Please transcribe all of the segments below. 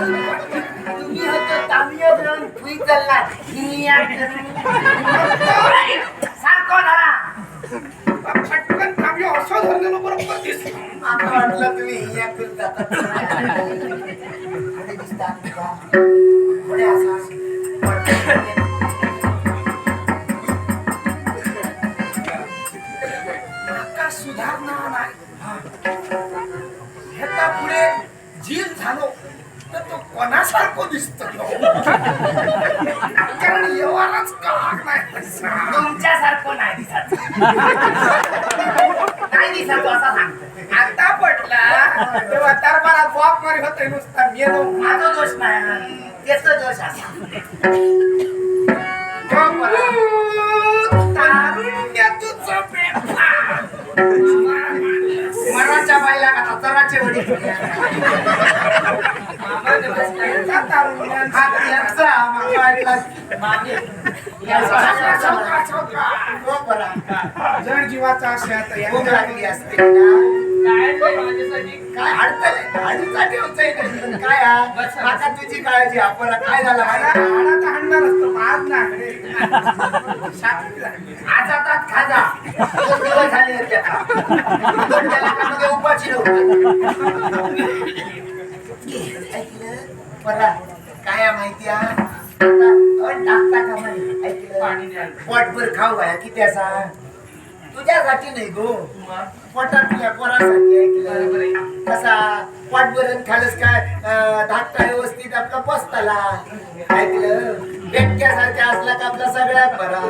तुम्ही होतो तामिया धरून फुई चालला. हिया सारखं धरा पटकन काव्य असं धरलेलं बरोबर दिसत आता वाटलं तुम्ही हिया करून जाता. पुढे असा सुधारणा नाही. पुढे झील झालो. कोणासारखं दिसतो कारण व्यवहारच का नाही. तुमच्यासारखं नाही दिसत. नाही दिसत असा सांगतो आता पटला तेव्हा दरबारात वॉक मारी होते नुसता मेलो. माझा दोष नाही. त्याचा दोष असा. मराच्या बायला का तराचे वडील? जड जीवाचा असे आता भूक यांच्या- लागली असते ना काय अडचण अडीसाठी होतंय का? काय? आता तुझी काळजी आपण काय झालं? हाडाचा हाणणार असतो आज ना रे. शांती लागली. आज आता खाजा दोन दिवस झाले त्याला उपाशी नव्हतं ऐकलं? काय माहिती आहे? आता अन टाकता का म्हणे? ऐकलं? पोटभर खाऊ आहे किती असा? तुझ्यासाठी नाही गो. पोटातल्या पोरासाठी ऐकलं. कसा? पोटभर खालच काय धाकटा व्यवस्थित आपला बसताला ऐकलं? बेटक्यासारखा असला का आपला सगळ्यात बरा?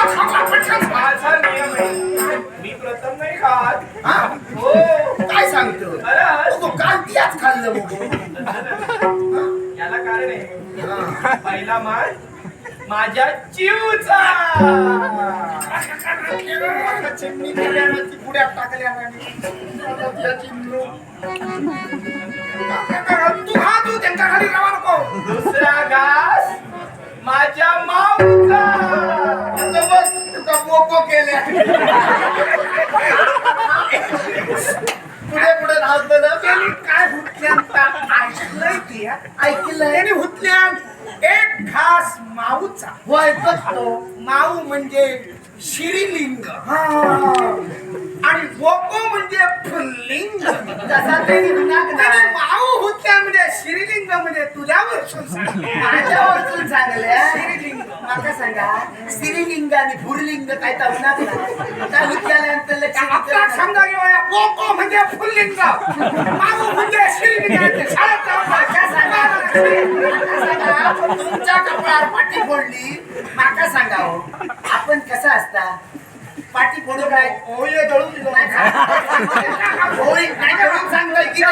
माझा नियम आहे. मी प्रथम नाही खात हा? हो काय सांगतो खरंच? तो काल त्याच खाल्लं याला कारण आहे हा. पहिला माल माझ्या जीवचा. चिमणी ती पुढ्यात टाकल्या तू हा तू त्यांच्या खाली राहा नको. दुसरा घास माझ्या माऊचा. आता बघ तुका मोको केले. पुढे पुढे राहतो ना. काय हुतल्यांता ऐकलंय? ऐकलंय? त्यांनी हुतल्यान एक घास माऊचा. होय तो माऊ म्हणजे श्रीलिंग. आणि वोको म्हणजे जसा त्याने माऊ हुतल्या म्हणजे श्रीलिंग म्हणजे तुझ्यावर सांगते. माझ्यावरतून सांगल्या श्रीलिंग. माका सांगा स्त्रीलिंग आणि भूरलिंग काय तर विनाक नाही. काय विचारल्यानंतर आता समजा घेऊया वोको म्हणजे पुल्लिंग माऊ म्हणजे श्रीलिंग शाळेत जाऊन माका सांगा माका सांगा तुमच्या कपडावर पाठी फोडली. माका सांगा हो आपण कसं असता? पाठी फोडू काय? ओये दळून दिलं. होळी नाही म्हणून सांगतोय की ना,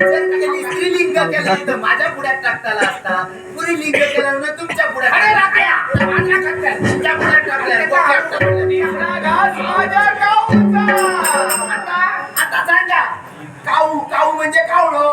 जर त्यांनी स्त्रीलिंग केलं तर माझ्या पुढ्यात टाकताला असता. पुरीलिंग केलं ना तुमच्या पुढ्यात अरे टाकला. राख्या, माझ्या खात्यात. तुमच्या पुढ्यात. आता आता सांगा. काऊ काऊ म्हणजे कावळो हो?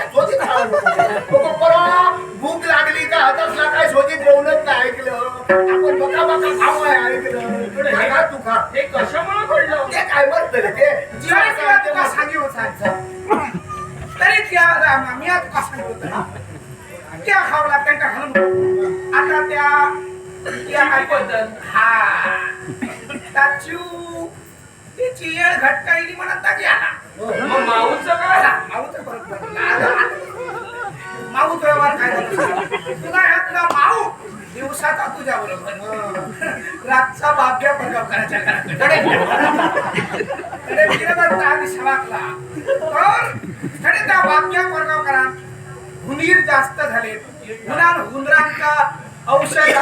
शोधित राहूनच नाही ऐकलं. आपण बघा बघा खाऊ आहे ऐकलं. खा तू खा. हे कशामुळे घडलं? ते काय बरं ते? तुला. तरी त्या रामा मी आज का सांगितलं त्या खावला त्यांच्या घालून आता त्या हा. त्याची त्याची येळ घटकाईली म्हणत माऊचं काय माऊचा दिवसाचा तुझ्या बरोबर. रातचा बाप्या प्रभाव करायच्या घराकडे. तर त्या बाप्या हुनीर जास्त झाले. औषध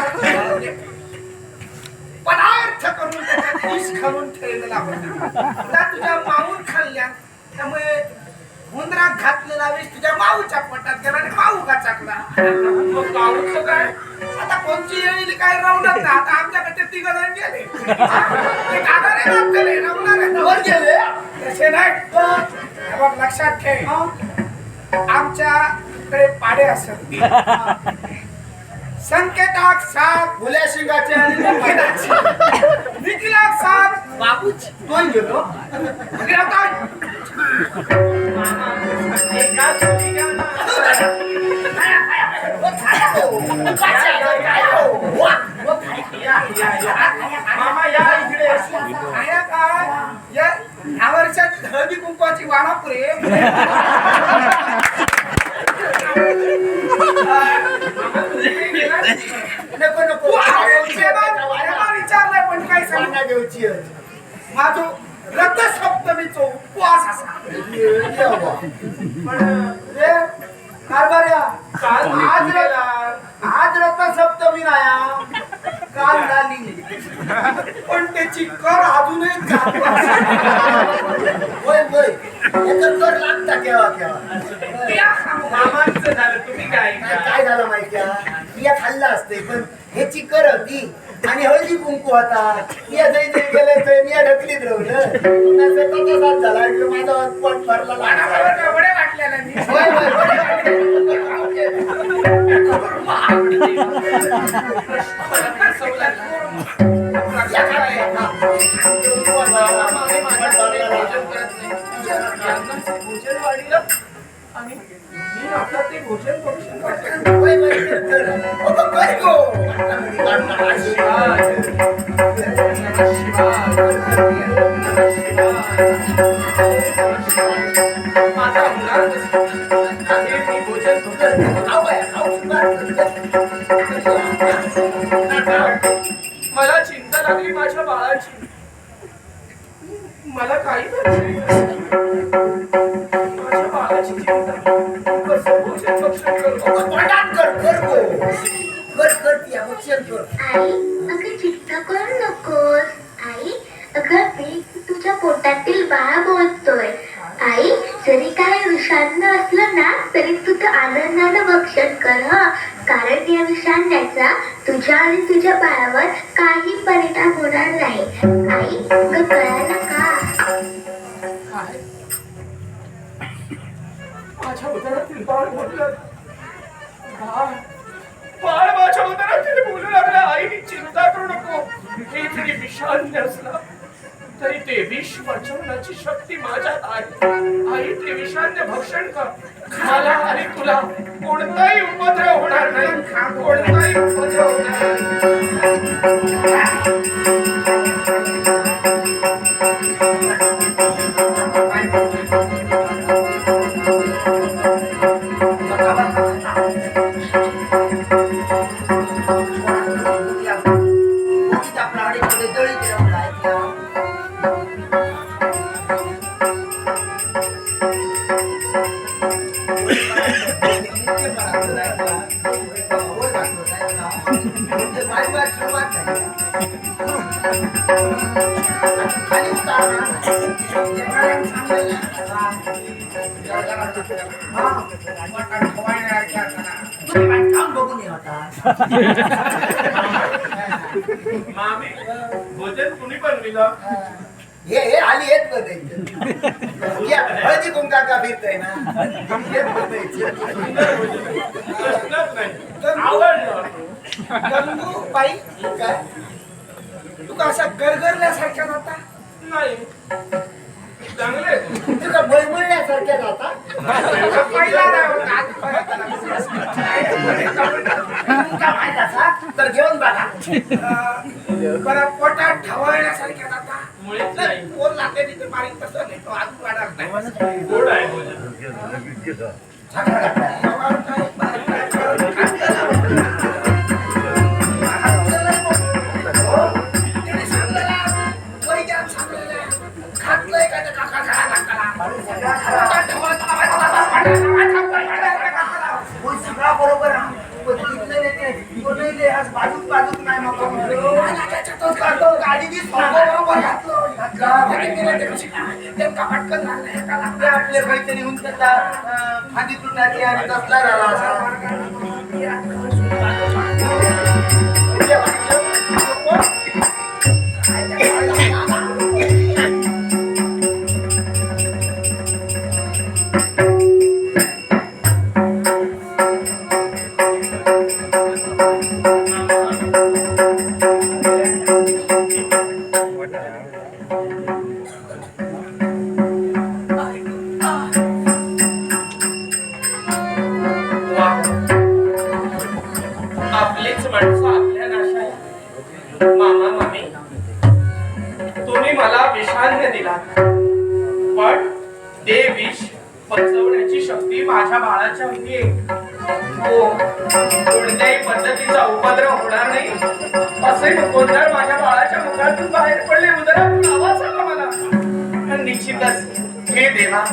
पदार्थ करून त्याच्यात विष घालून ठेवलेला होता. तुझ्या माऊन खाल्ल्या. त्यामुळे हुंदरात घातलेला विष तुझ्या माऊच्या पोटात गेला आणि माऊ का चाकला मग माऊचं काय? आता कोणची येईल काय राहणार ना आता आमच्याकडे तिघ जण गेले. ते राहणार वर गेले? तसे नाही. हे बघ लक्षात ठेव. आमच्याकडे पाडे असत संकेताक सात मुल्या शिंगाचे आणि निखिलाक सात बाबूच. कोण गेलो. गिरवतात. एकाच मुली घ्या ना. नको नको. विचारलंय पण काय सांग देऊची माझो रथसप्तमीचो उपवास असा. पण रे कारभार्या काल आज. आज रथसप्तमी नाया. काल झाली. पण त्याची कर अजूनही चालू आहे. होय होय याचा कर लागता केव्हा केव्हा त्या सांगू. मामांचं झालं तुम्ही काय काय काय झालं माहितीये बिया खाल्लं असते पण ह्याची कर होती आणि हळदी कुंकू होता बिया जै जै गेले तर मी ढकलीत राहिलं पुन्हा झाला इकडे माझा पोट भरला मी. होय होय होय. या? हा. मामाने आणि मी आता ते भोजन करू शकत नाही. अगं चिंता करू नकोस. आई अगं मी तुझ्या पोटातील बाळा बोलतोय आई जरी काय विषान्न असलं ना तरी तू तर आनंदानं भक्षण कर कारण या विषाण्याचा तुझ्या आणि तुझ्या बाळावर काही परिणाम होणार नाही. आई अगं कळायला का? माझ्या उदरातील बाळ बोललं हे जरी असला तरी ते विष वाचवण्याची शक्ती माझ्यात आहे. आई ते विषान्य भक्षण कर. मला आणि तुला कोणताही उपद्रव होणार नाही. कोणताही उपद्रव होणार नाही. मामी भोजन कुणी बनविलं हे हे आली हेच बघायचं या, हळदी कुंका का फिरतय ना हेच बघायचं कसलंच नाही आवडलं. गंगू बाई काय? तू का असा गरगरल्यासारख्या होता नाही. चांगले तुका मळमळण्यासारख्या जाता? पहिला माहीत असा? तर घेऊन बघा. बरं पोटात ढवळण्यासारख्या जाता. मुळीच नाही कोण लागते तिथे बारीक तसं नाही तो अजून वाढत नाही. गोड आहे आपले काहीतरी होऊन त्याचा फांदी तुटण्याची आणि तसला झाला आपलीच माणसं आपल्या नाशाला मामा मामी तुम्ही मला विषान्य दिला. पण ते विष पचवण्याची शक्ती माझ्या बाळाच्या अंगी हो कोणत्याही पद्धतीचा उपद्रव होणार नाही. असे गोंधळ माझ्या बाळाच्या मुखातून बाहेर पडले. उदरातून आवाज आला मला. निश्चितच हे देवा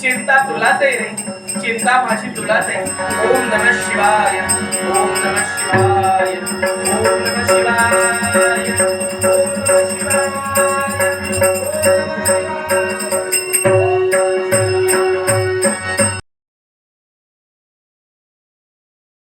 चिंता तुलाच आहे रे. चिंता माझी तुलाच आहे ओम नम शिवाय ओम नम शिवाय ओम नम शिवाय ओम नम शिवाय ओम नम